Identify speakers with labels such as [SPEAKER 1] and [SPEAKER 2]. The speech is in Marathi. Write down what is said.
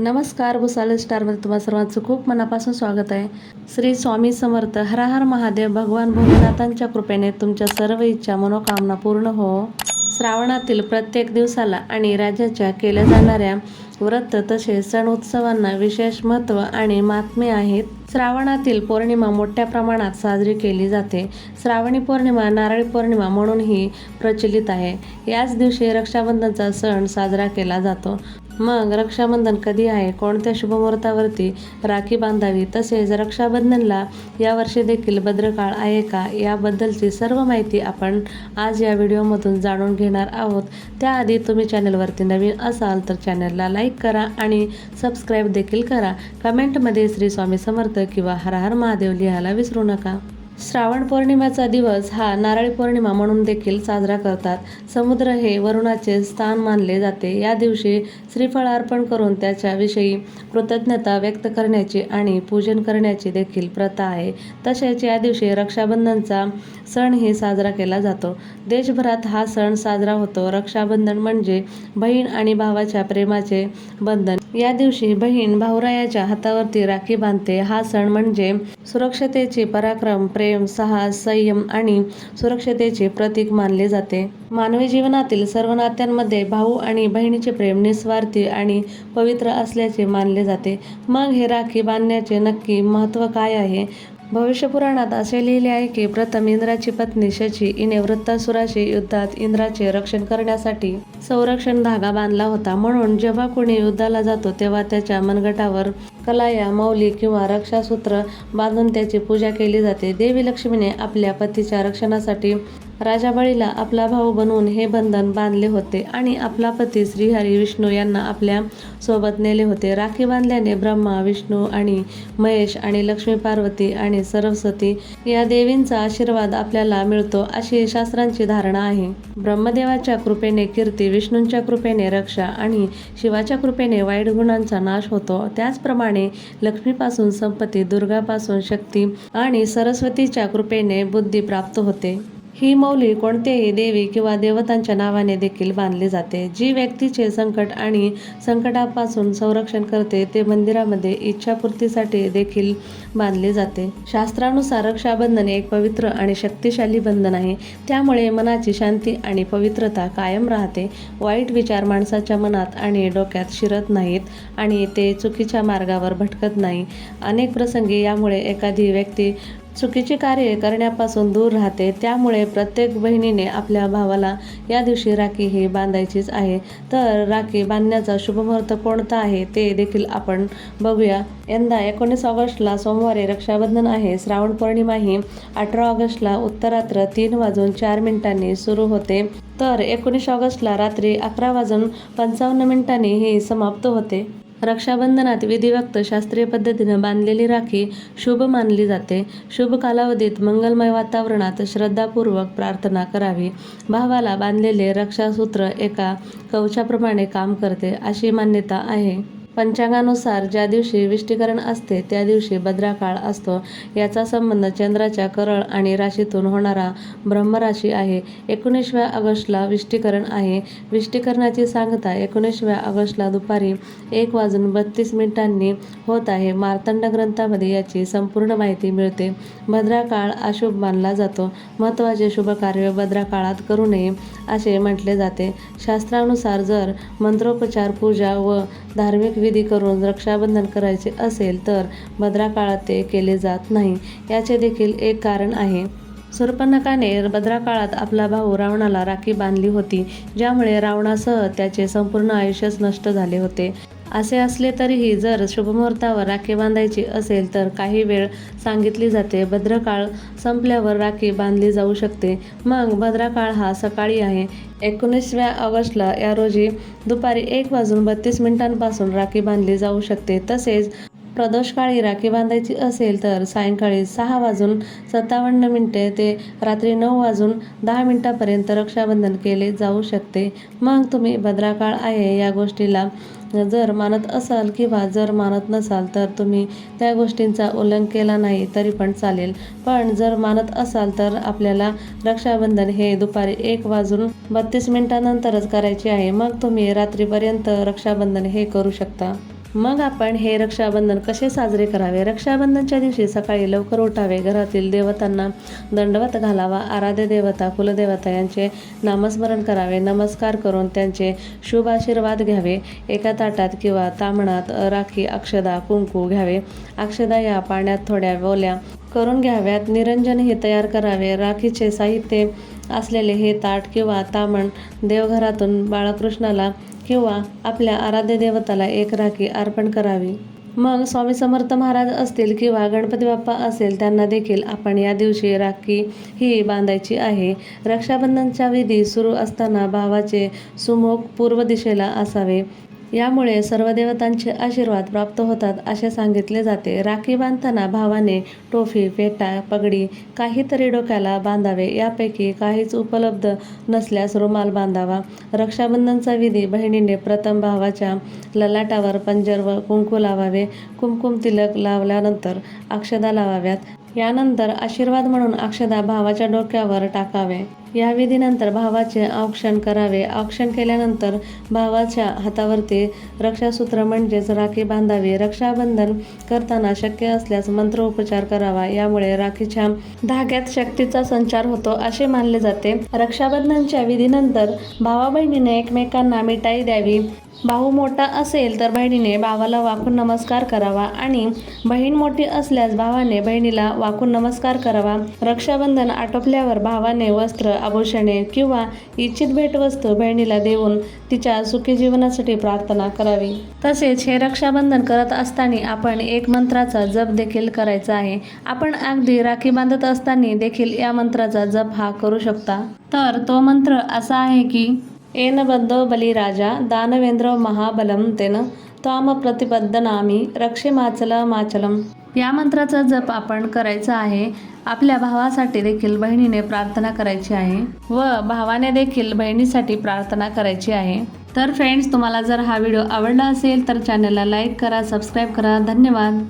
[SPEAKER 1] नमस्कार भुसाले स्टारमध्ये तुम्हा सर्वांचं खूप मनापासून स्वागत आहे. श्री स्वामी समर्थ हर हर महादेव भगवान भोलेनाथांच्या कृपेने तुमच्या सर्व इच्छा मनोकामना पूर्ण हो. श्रावणातील प्रत्येक दिवसाला आणि राज्याच्या केल्या जाणाऱ्या व्रत तसेच सण उत्सवांना विशेष महत्त्व आणि महात्म्य आहेत. श्रावणातील पौर्णिमा मोठ्या प्रमाणात साजरी केली जाते. श्रावणी पौर्णिमा नारळी पौर्णिमा म्हणूनही प्रचलित आहे. याच दिवशी रक्षाबंधनचा सण साजरा केला जातो. मग रक्षाबंधन कधी आहे? कोणत्या शुभमुहूर्तावरती राखी बांधावी? तसेच रक्षाबंधनला यावर्षी देखील भद्रकाळ आहे का? याबद्दलची सर्व माहिती आपण आज या व्हिडिओमधून जाणून घेणार आहोत. त्याआधी तुम्ही चॅनलवरती नवीन असाल तर चॅनलला लाईक करा आणि सबस्क्राईब देखील करा. कमेंटमध्ये श्री स्वामी समर्थ किंवा हर हर महादेव लिहायला विसरू नका. श्रावण पौर्णिमेचा दिवस हा नारळी पौर्णिमा म्हणून देखील साजरा करतात. समुद्र हे वरुणाचे स्थान मानले जाते. या दिवशी श्रीफळ अर्पण करून त्याच्याविषयी कृतज्ञता व्यक्त करण्याची आणि पूजन करण्याची देखील प्रथा आहे. तसेच या दिवशी रक्षाबंधनचा सणही साजरा केला जातो. देशभरात हा सण साजरा होतो. रक्षाबंधन म्हणजे बहीण आणि भावाच्या प्रेमाचे बंधन. या दिवशी बहीण भाऊरायाच्या हातावरती राखी बांधते. हा सण म्हणजे सुरक्षतेचे पराक्रम प्रेम प्रेम साहस संयम आणि सुरक्षतेचे प्रतीक मानले जाते. मानवी जीवनातील सर्व नात्यांमध्ये भाऊ आणि बहिणीचे प्रेम निस्वार्थी आणि पवित्र असल्याचे मानले जाते. मग हे राखी बांधण्याचे नक्की महत्त्व काय आहे? भविष्यपुराणात असे लिहिले आहे की प्रथम इंद्राची पत्नी शची हिने वृत्तासुराशी युद्धात इंद्राचे रक्षण करण्यासाठी संरक्षण धागा बांधला होता. म्हणून जेव्हा कोणी युद्धाला जातो तेव्हा त्याच्या मनगटावर कलाया मौली किंवा रक्षासूत्र बांधून त्याची पूजा केली जाते. देवी लक्ष्मीने आपल्या पतीच्या रक्षणासाठी राजाबळीला आपला भाऊ बनवून हे बंधन बांधले होते आणि आपला पती श्रीहरी विष्णू यांना आपल्यासोबत नेले होते. राखी बांधल्याने ब्रह्मा विष्णू आणि महेश आणि लक्ष्मी पार्वती आणि सरस्वती या देवींचा आशीर्वाद आपल्याला मिळतो अशी शास्त्रांची धारणा आहे. ब्रह्मदेवाच्या कृपेने कीर्ती विष्णूंच्या कृपेने रक्षा आणि शिवाच्या कृपेने वाईट गुणांचा नाश होतो. त्याचप्रमाणे लक्ष्मीपासून संपत्ती दुर्गापासून शक्ती आणि सरस्वतीच्या कृपेने बुद्धी प्राप्त होते. ही मौली कोणतेही देवी किंवा देवतांच्या नावाने देखील बांधली जाते. जी व्यक्तीचे संकट आणि संकटापासून संरक्षण करते ते मंदिरामध्ये इच्छापूर्तीसाठी देखील बांधले जाते. शास्त्रानुसार रक्षाबंधन एक पवित्र आणि शक्तिशाली बंधन आहे. त्यामुळे मनाची शांती आणि पवित्रता कायम राहते. वाईट विचार माणसाच्या मनात आणि डोक्यात शिरत नाहीत आणि ते चुकीच्या मार्गावर भटकत नाही. अनेक प्रसंगी यामुळे एखादी व्यक्ती चुकीची कार्ये करण्यापासून दूर राहते त्यामुळे प्रत्येक बहिणीने आपल्या भावाला या दिवशी राखी ही बांधायचीच आहे. तर राखी बांधण्याचा शुभमुहूर्त कोणता आहे ते देखील आपण बघूया. यंदा एकोणीस ऑगस्टला सोमवारी रक्षाबंधन आहे. श्रावण पौर्णिमा ही अठरा ऑगस्टला उत्तरात्र तीन वाजून चार मिनिटांनी सुरू होते. तर एकोणीस ऑगस्टला रात्री अकरा वाजून पंचावन्न मिनिटांनी ही समाप्त होते. रक्षाबंधनात विधिवक्त शास्त्रीय पद्धतीनं बांधलेली राखी शुभ मानली जाते. शुभ कालावधीत मंगलमय वातावरणात श्रद्धापूर्वक प्रार्थना करावी. भावाला बांधलेले रक्षासूत्र एका कवचाप्रमाणे काम करते अशी मान्यता आहे. पंचांगानुसार ज्या दिवशी विष्टीकरण असते त्या दिवशी भद्राकाळ असतो. याचा संबंध चंद्राच्या करळ आणि राशीतून होणारा ब्रह्मराशी आहे. एकोणीसव्या ऑगस्टला विष्टीकरण आहे. विष्टीकरणाची सांगता एकोणीसव्या ऑगस्टला दुपारी एक वाजून बत्तीस मिनिटांनी होत आहे. मार्तंड ग्रंथामध्ये याची संपूर्ण माहिती मिळते. भद्राकाळ अशुभ मानला जातो. महत्त्वाचे शुभकार्य भद्राकाळात करू नये असे म्हटले जाते. शास्त्रानुसार जर मंत्रोपचार पूजा व धार्मिक विधी करून रक्षाबंधन करायचे असेल तर भद्रा काळात ते केले जात नाही. याचे देखील एक कारण आहे. सर्पणकाने भद्रा काळात आपला भाऊ रावणाला राखी बांधली होती ज्यामुळे रावणासह त्याचे संपूर्ण आयुष्यच नष्ट झाले होते. असे असले तरीही जर शुभमुहूर्तावर राखी बांधायची असेल तर काही वेळ सांगितली जाते. भद्रकाळ संपल्यावर राखी बांधली जाऊ शकते. मग भद्रकाळ हा सकाळी आहे. एकोणीसव्या ऑगस्टला या रोजी दुपारी एक वाजून बत्तीस मिनिटांपासून राखी बांधली जाऊ शकते. तसेच प्रदोषकाळी राखी बांधायची असेल तर सायंकाळी सहा वाजून सत्तावन्न मिनिटे ते रात्री नऊ वाजून दहा मिनटापर्यंत रक्षाबंधन केले जाऊ शकते. मग तुम्ही भद्राकाळ आहे या गोष्टीला जर मानत असाल किंवा जर मानत नसाल तर तुम्ही त्या गोष्टींचा उल्लंघ केला नाही तरी पण चालेल. पण जर मानत असाल तर आपल्याला रक्षाबंधन हे दुपारी एक वाजून बत्तीस मिनिटानंतरच करायचे आहे. मग तुम्ही रात्रीपर्यंत रक्षाबंधन हे करू शकता. मग आपण हे रक्षाबंधन कसे साजरे करावे? रक्षाबंधनच्या दिवशी सकाळी लवकर उठावे. घरातील देवतांना दंडवत घालावा. आराध्य देवता कुलदेवता यांचे नामस्मरण करावे. नमस्कार करून त्यांचे शुभ आशीर्वाद घ्यावे. एका ताटात किंवा तामणात राखी अक्षदा कुंकू घ्यावे. अक्षदा या पाण्यात थोड्या ओल्या करून घ्याव्यात. निरंजन हे तयार करावे. राखीचे साहित्य असलेले हे ताट किंवा तामण देवघरातून बाळकृष्णाला किंवा आपल्या आराध्य देवताला एक राखी अर्पण करावी. मग स्वामी समर्थ महाराज असतील किंवा गणपती बाप्पा असेल त्यांना देखील आपण या दिवशी राखी ही बांधायची आहे. रक्षाबंधनच्या विधी सुरू असताना भावाचे सुमुख पूर्व दिशेला असावे. यामुळे सर्व देवतांचे आशीर्वाद प्राप्त होतात असे सांगितले जाते. राखी बांधताना भावाने टोफी फेटा पगडी काहीतरी डोक्याला बांधावे. यापैकी काहीच उपलब्ध नसल्यास रुमाल बांधावा. रक्षाबंधनचा विधी बहिणीने प्रथम भावाच्या ललाटावर पंजर व कुंकू लावावे. कुमकुम तिलक लावल्यानंतर अक्षदा लावाव्यात. यानंतर आशीर्वाद म्हणून अक्षदा भावाच्या डोक्यावर टाकावे. या विधीनंतर भावाचे औक्षण करावे. औक्षण केल्यानंतर भावाच्या हातावरती रक्षासूत्र म्हणजेच राखी बांधावी. रक्षाबंधन करताना शक्य असल्यास मंत्रोपचार करावा. यामुळे राखीच्या धाग्यात शक्तीचा संचार होतो असे मानले जाते. रक्षाबंधनच्या विधीनंतर भावा बहिणीने एकमेकांना मिठाई द्यावी. भाऊ मोठा असेल तर बहिणीने भावाला वाकून नमस्कार करावा आणि बहीण मोठी असल्यास भावाने बहिणीला वाकून नमस्कार करावा. रक्षाबंधन आटोपल्यावर भावाने वस्त्र आभूषणे किंवा इच्छित भेटवस्तू बहिणीला देऊन तिच्या सुखी जीवनासाठी प्रार्थना करावी. तसेच हे रक्षाबंधन करत असताना आपण एक मंत्राचा जप देखील करायचा आहे. आपण अगदी राखी बांधत असताना देखील या मंत्राचा जप हा करू शकता. तर तो मंत्र असा आहे की येन बद्धो बलिराजा दानवेंद्र महाबलम तेन त्वाम प्रतिपद्दनामी रक्षे माचल माचलम या मंत्राचा जप आपण करायचा आहे. आपल्या भावासाठी देखील बहिणीने प्रार्थना करायची आहे व भावाने देखील बहिणीसाठी प्रार्थना करायची आहे. तर फ्रेंड्स तुम्हाला जर हा व्हिडिओ आवडला असेल तर चॅनलला लाईक करा सबस्क्राईब करा. धन्यवाद.